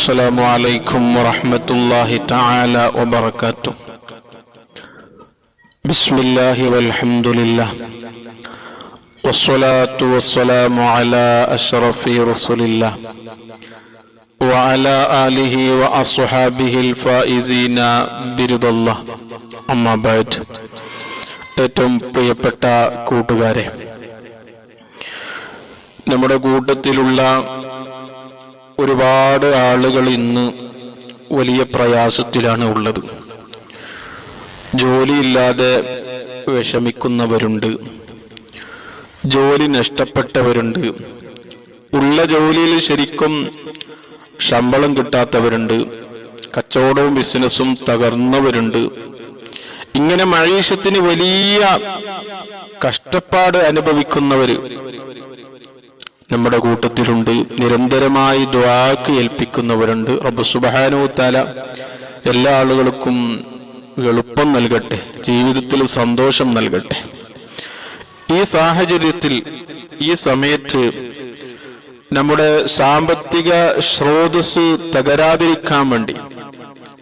السلام عليكم ورحمة الله تعالى وبركاته بسم الله والحمد لله والصلاة والسلام على أشرف رسول الله وعلى آله وأصحابه الفائزين برضا الله أما بعد ഏറ്റവും പ്രിയപ്പെട്ട കൂട്ടുകാരെ നമ്മുടെ കൂട്ടത്തിലുള്ള ഒരുപാട് ആളുകൾ ഇന്ന് വലിയ പ്രയാസത്തിലാണ് ഉള്ളത്. ജോലിയില്ലാതെ വിഷമിക്കുന്നവരുണ്ട്. ജോലി നഷ്ടപ്പെട്ടവരുണ്ട്. ഉള്ള ജോലിയിൽ ശരിക്കും ശമ്പളം കിട്ടാത്തവരുണ്ട്. കച്ചവടവും ബിസിനസ്സും തകർന്നവരുണ്ട്. ഇങ്ങനെ മഴീഷത്തിന് വലിയ കഷ്ടപ്പാട് അനുഭവിക്കുന്നവര് നമ്മുടെ കൂട്ടത്തിലുണ്ട്. നിരന്തരമായി ദ്വാക്ക് ഏൽപ്പിക്കുന്നവരുണ്ട്. റബ്ബ് സുബഹാനോ താല എല്ലാ ആളുകൾക്കും എളുപ്പം നൽകട്ടെ. ജീവിതത്തിൽ സന്തോഷം നൽകട്ടെ. ഈ സാഹചര്യത്തിൽ ഈ സമയത്ത് നമ്മുടെ സാമ്പത്തിക സ്രോതസ് തകരാതിരിക്കാൻ വേണ്ടി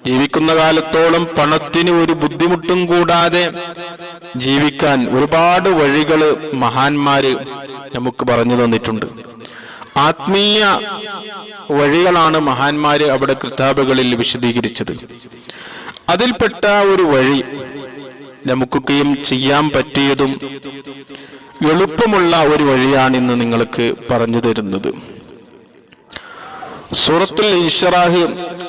ജീവിക്കുന്ന കാലത്തോളം പണത്തിന് ഒരു ബുദ്ധിമുട്ടും കൂടാതെ ജീവിക്കാൻ ഒരുപാട് വഴികൾ മഹാന്മാര് നമുക്ക് പറഞ്ഞു തന്നിട്ടുണ്ട്. ആത്മീയ വഴികളാണ് മഹാന്മാര് അവിടെ കൃതാപകളിൽ വിശദീകരിച്ചത്. അതിൽപ്പെട്ട ഒരു വഴി നമുക്കൊക്കെയും ചെയ്യാൻ പറ്റിയതും എളുപ്പമുള്ള ഒരു വഴിയാണ് ഇന്ന് നിങ്ങൾക്ക് പറഞ്ഞു തരുന്നത്. സൂറത്തുൽ ഇൻഷറാഹ്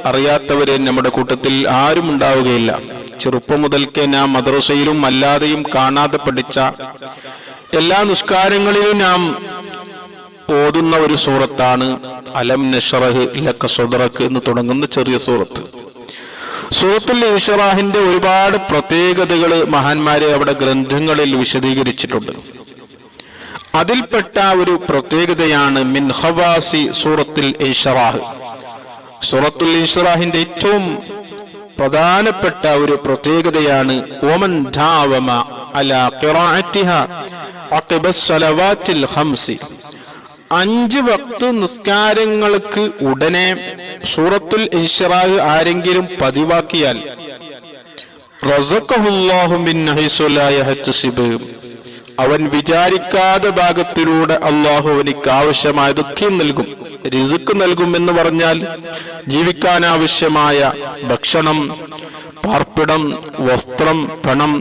അറിയാത്തവരെ നമ്മുടെ കൂട്ടത്തിൽ ആരും ഉണ്ടാവുകയില്ല. ചെറുപ്പം മുതൽക്കേ ഞാൻ മദ്രസയിലും അല്ലാതെയും കാണാതെ പഠിച്ച എല്ലാ നിസ്കാരങ്ങളിലും നാം ഓതുന്ന ഒരു സൂറത്താണ് അലം നഷറഹ് ലക്ക സുദറക്ക് എന്ന് തുടങ്ങുന്ന ചെറിയ സൂറത്ത്. സൂറത്തുൽ ഇഷറാഹിന്റെ ഒരുപാട് പ്രത്യേകതകൾ മഹാന്മാരെ അവിടെ ഗ്രന്ഥങ്ങളിൽ വിശദീകരിച്ചിട്ടുണ്ട്. അതിൽപ്പെട്ട ഒരു പ്രത്യേകതയാണ് മിൻഹവാസി സൂറത്തിൽ ഇൻഷറാഹ്. സൂറത്തുൽ ഇഷറാഹിന്റെ ഏറ്റവും പ്രധാനപ്പെട്ട ഒരു പ്രത്യേകതയാണ് ഓമൻ അല അഞ്ച് വക്ത് നിസ്കാരങ്ങൾക്ക് ഉടനെ സൂറത്തുൽ ഇൻഷറാഹ് ആരെങ്കിലും പതിവാക്കിയാൽ അവൻ വിചാരിക്കാതെ ഭാഗത്തിലൂടെ അള്ളാഹു അവനിക്ക് ആവശ്യമായ ദുഃഖം നൽകും രിസുക്ക് നൽകും എന്ന് പറഞ്ഞാൽ ജീവിക്കാൻ ആവശ്യമായ ഭക്ഷണം പാർപ്പിടം വസ്ത്രം പണം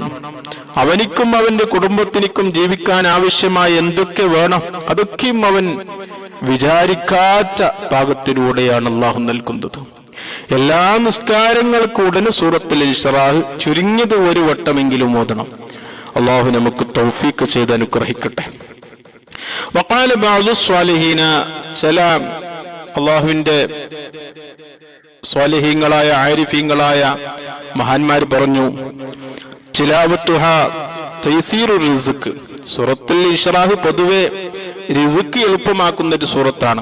അവനിക്കും അവന്റെ കുടുംബത്തിനും ജീവിക്കാൻ ആവശ്യമായ എന്തൊക്കെ വേണം അതൊക്കെയും അവൻ വിചാരിക്കാത്ത പാകത്തിലൂടെയാണ് അള്ളാഹു നൽകുന്നത്. എല്ലാ നിസ്കാരങ്ങൾക്കും ഉടനെ സൂറത്തിൽ ഇഷറാഹ് ചുരുങ്ങിയത് ഒരു വട്ടമെങ്കിലും ഓതണം. അള്ളാഹു നമുക്ക് തൗഫീക്ക് ചെയ്ത് അനുഗ്രഹിക്കട്ടെ. സ്വാലിഹീന ചില അള്ളാഹുവിന്റെ സ്വാലിഹീങ്ങളായ ആരിഫീങ്ങളായ മഹാന്മാർ പറഞ്ഞു ചിലാവത്തുഹ തൈസീറു റിസുക്ക് സൂറത്തുൽ ഇഷ്റാഹ് പൊതുവെ റിസുക്ക് എളുപ്പമാക്കുന്ന ഒരു സൂറത്താണ്.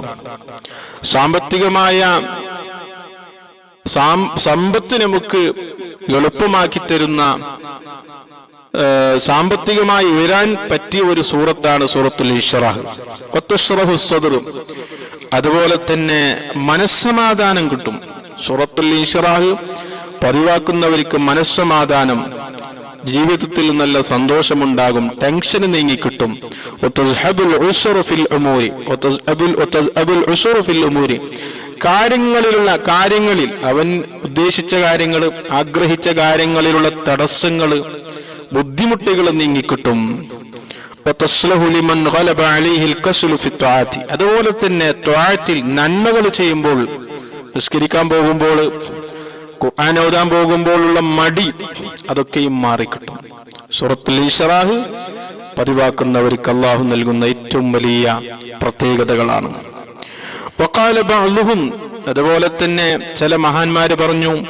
സാമ്പത്തികമായ സമ്പത്ത് നമുക്ക് എളുപ്പമാക്കി തരുന്ന സാമ്പത്തികമായി ഉയരാൻ പറ്റിയ ഒരു സൂറത്താണ് സൂറത്തുൽ ഇഷ്റാഹ് ഒത്തുഷ്റഹു സദറും അതുപോലെ തന്നെ മനസ്സമാധാനം കിട്ടും. സൂറത്തുൽ ഇഷ്റാഹ് പതിവാക്കുന്നവർക്ക് മനസ്സമാധാനം ജീവിതത്തിൽ നല്ല സന്തോഷമുണ്ടാകും ടെൻഷൻ നീങ്ങിക്കിട്ടും. കാര്യങ്ങളിലുള്ള കാര്യങ്ങളിൽ അവൻ ഉദ്ദേശിച്ച കാര്യങ്ങൾ ആഗ്രഹിച്ച കാര്യങ്ങളിലുള്ള തടസ്സങ്ങൾ ബുദ്ധിമുട്ടുകൾ നീങ്ങിക്കിട്ടും. അതുപോലെ തന്നെ ത്വാറ്റിൽ നന്മകൾ ചെയ്യുമ്പോൾ നിസ്കരിക്കാൻ പോകുമ്പോൾ ഖുർആൻ ഓതാൻ പോകുമ്പോഴുള്ള മടി അതൊക്കെയും മാറിക്കിട്ടും. സുറത്തുൽ ഇഷറാഹ് പതിവാക്കുന്നവർക്ക് അള്ളാഹു നൽകുന്ന ഏറ്റവും വലിയ പ്രത്യേകതകളാണ്. അതുപോലെ തന്നെ ചില മഹാന്മാര് പറഞ്ഞു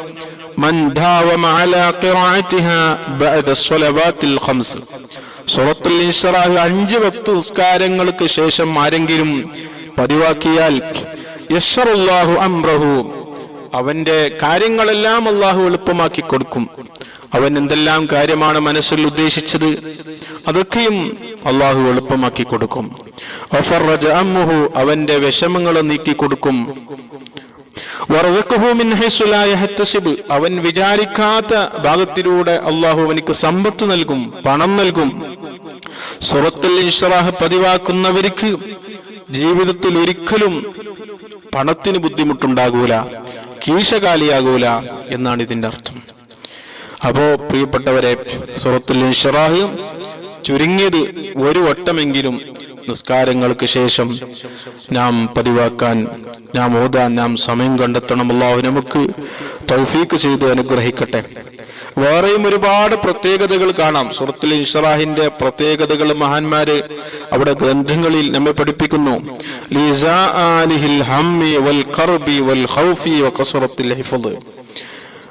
അഞ്ച് നിസ്കാരങ്ങൾക്ക് ശേഷം ആരെങ്കിലും പതിവാക്കിയാൽ അംറഹു. അവന്റെ കാര്യങ്ങളെല്ലാം അള്ളാഹു എളുപ്പമാക്കി കൊടുക്കും. അവൻ എന്തെല്ലാം കാര്യമാണ് മനസ്സിൽ ഉദ്ദേശിച്ചത് അതൊക്കെയും അള്ളാഹു എളുപ്പമാക്കി കൊടുക്കും. അവന്റെ വിഷമങ്ങൾ നീക്കി കൊടുക്കും. അവൻ വിചാരിക്കാത്ത ഭാഗത്തിലൂടെ അള്ളാഹു അവനിക്ക് സമ്പത്ത് നൽകും പണം നൽകും. സുറത്തുൽ ഇൻഷറാഹ് പതിവാക്കുന്നവർക്ക് ജീവിതത്തിൽ ഒരിക്കലും പണത്തിന് ബുദ്ധിമുട്ടുണ്ടാകൂല. കീശകാലിയാകൂല എന്നാണ് ഇതിന്റെ അർത്ഥം. അപ്പോ പ്രിയപ്പെട്ടവരെ സുഹത്തുൽ ഇൻഷറാഹ് ചുരുങ്ങിയത് ഒരു വട്ടമെങ്കിലും നിസ്കാരങ്ങൾക്ക് ശേഷം നാം പതിവാക്കാൻ നാം ഓതാൻ നാം സമയം കണ്ടെത്തണം. അള്ളാഹു നമുക്ക് തൗഫീക്ക് ചെയ്ത് അനുഗ്രഹിക്കട്ടെ. വേറെയും ഒരുപാട് പ്രത്യേകതകൾ കാണാം. സുഹൃത്തിൽ ഇൻഷറാഹിന്റെ പ്രത്യേകതകൾ മഹാന്മാര് അവിടെ ഗ്രന്ഥങ്ങളിൽ നമ്മെ പഠിപ്പിക്കുന്നു.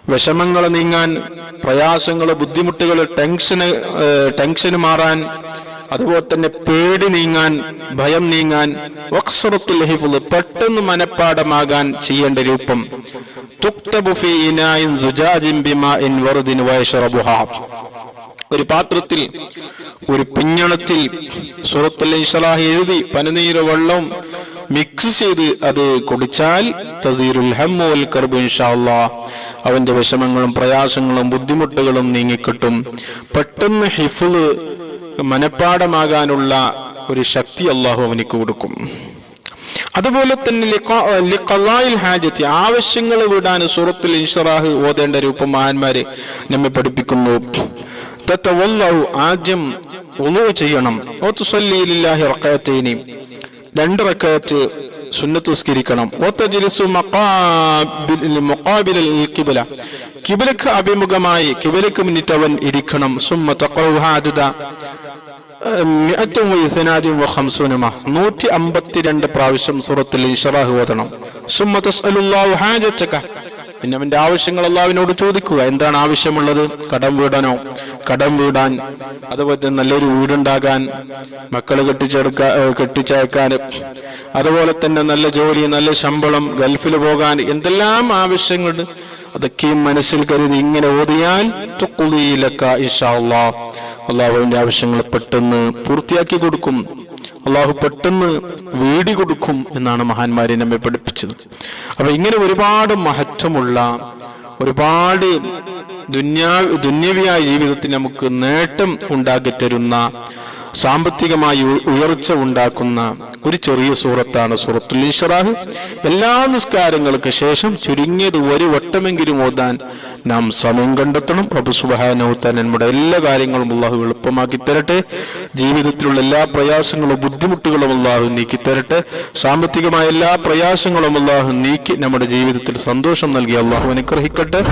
വിഷമങ്ങൾ നീങ്ങാൻ പ്രയാസങ്ങൾ ബുദ്ധിമുട്ടുകൾ ടെൻഷന് ടെൻഷന് മാറാൻ അതുപോലെ തന്നെ പേടി നീങ്ങാൻ ഭയം നീങ്ങാൻ വക്സറത്തുൽ ഹിഫ്ള് പെട്ടെന്ന് മനഃപ്പാടമാകാൻ ചെയ്യേണ്ട രൂപം. ഒരു പാത്രത്തിൽ ഒരു പിഞ്ഞണത്തിൽ സുറത്തുൽ ഇൻഷലാഹ് എഴുതി പനനീര് വെള്ളം മിക്സ് ചെയ്ത് അത് കുടിച്ചാൽ തസീറുൽ ഹമ്മുൽ കർബു ഇൻഷാ അല്ലാഹ് അവന്റെ വിഷമങ്ങളും പ്രയാസങ്ങളും ബുദ്ധിമുട്ടുകളും നീങ്ങിക്കിട്ടും. പെട്ടെന്ന് ഹിഫുൾ മനപ്പാടമാകാനുള്ള ഒരു ശക്തി അള്ളാഹു അവനിക്ക് കൊടുക്കും. അതുപോലെ തന്നെ ഹാജത്തി ആവശ്യങ്ങൾ വിടാൻ സൂറത്തുൽ ഇൻഷറാഹ് ഓതേണ്ട രൂപം മഹാന്മാര് നമ്മെ പഠിപ്പിക്കുന്നു. ആദ്യം ഒളിവ് ചെയ്യണം. രണ്ട് റക്കാറ്റ് സുന്നത്തുസ്കരിക്കണം കിബിലക്ക് അഭിമുഖമായി കിബിലക്ക് മുന്നിട്ട് അവൻ ഇരിക്കണം. സുമ്മ പ്രാവശ്യം സൂറത്തിൽ ഓതണം പിന്നെ ആവശ്യങ്ങൾ അള്ളാവിനോട് ചോദിക്കുക എന്താണ് ആവശ്യമുള്ളത് കടം വീടാനോ കടം വീടാൻ അതുപോലെ തന്നെ നല്ലൊരു വീടുണ്ടാകാൻ മക്കൾ കെട്ടിച്ചെടുക്കാൻ കെട്ടിച്ചയക്കാൻ അതുപോലെ തന്നെ നല്ല ജോലി നല്ല ശമ്പളം ഗൾഫിൽ പോകാൻ എന്തെല്ലാം ആവശ്യങ്ങളുണ്ട് അതൊക്കെയും മനസ്സിൽ കരുതി ഇങ്ങനെ ഓതിയാൽ തുക്കുലിയിലക്ക ഇൻഷാ അള്ളാഹ് അള്ളാഹുവിന്റെ ആവശ്യങ്ങൾ പെട്ടെന്ന് പൂർത്തിയാക്കി കൊടുക്കും. അള്ളാഹു പെട്ടെന്ന് വീടി കൊടുക്കും എന്നാണ് മഹാന്മാരെ നമ്മെ പഠിപ്പിച്ചത്. അപ്പൊ ഇങ്ങനെ ഒരുപാട് മഹത്വമുള്ള ഒരുപാട് ദുന്യാ ദുന്യവിയായ ജീവിതത്തിന് നമുക്ക് നേട്ടം ഉണ്ടാക്കി തരുന്ന സാമ്പത്തികമായി ഉയർച്ച ഉണ്ടാക്കുന്ന ഒരു ചെറിയ സൂറത്താണ് സൂറത്തുൽ ഇൻഷറാഹ്. എല്ലാ നിസ്കാരങ്ങൾക്ക് ശേഷം ചുരുങ്ങിയത് ഒരു വട്ടമെങ്കിലും ഓതാൻ നാം സമയം കണ്ടെത്തണം. റബ്ബ് സുബ്ഹാനഹു നമ്മുടെ എല്ലാ കാര്യങ്ങളും അള്ളാഹു എളുപ്പമാക്കി തരട്ടെ. ജീവിതത്തിലുള്ള എല്ലാ പ്രയാസങ്ങളും ബുദ്ധിമുട്ടുകളും അള്ളാഹു നീക്കി തരട്ടെ. സാമ്പത്തികമായ എല്ലാ പ്രയാസങ്ങളും അള്ളാഹു നീക്കി നമ്മുടെ ജീവിതത്തിൽ സന്തോഷം നൽകി. അള്ളാഹു അനുഗ്രഹിക്കട്ടെ.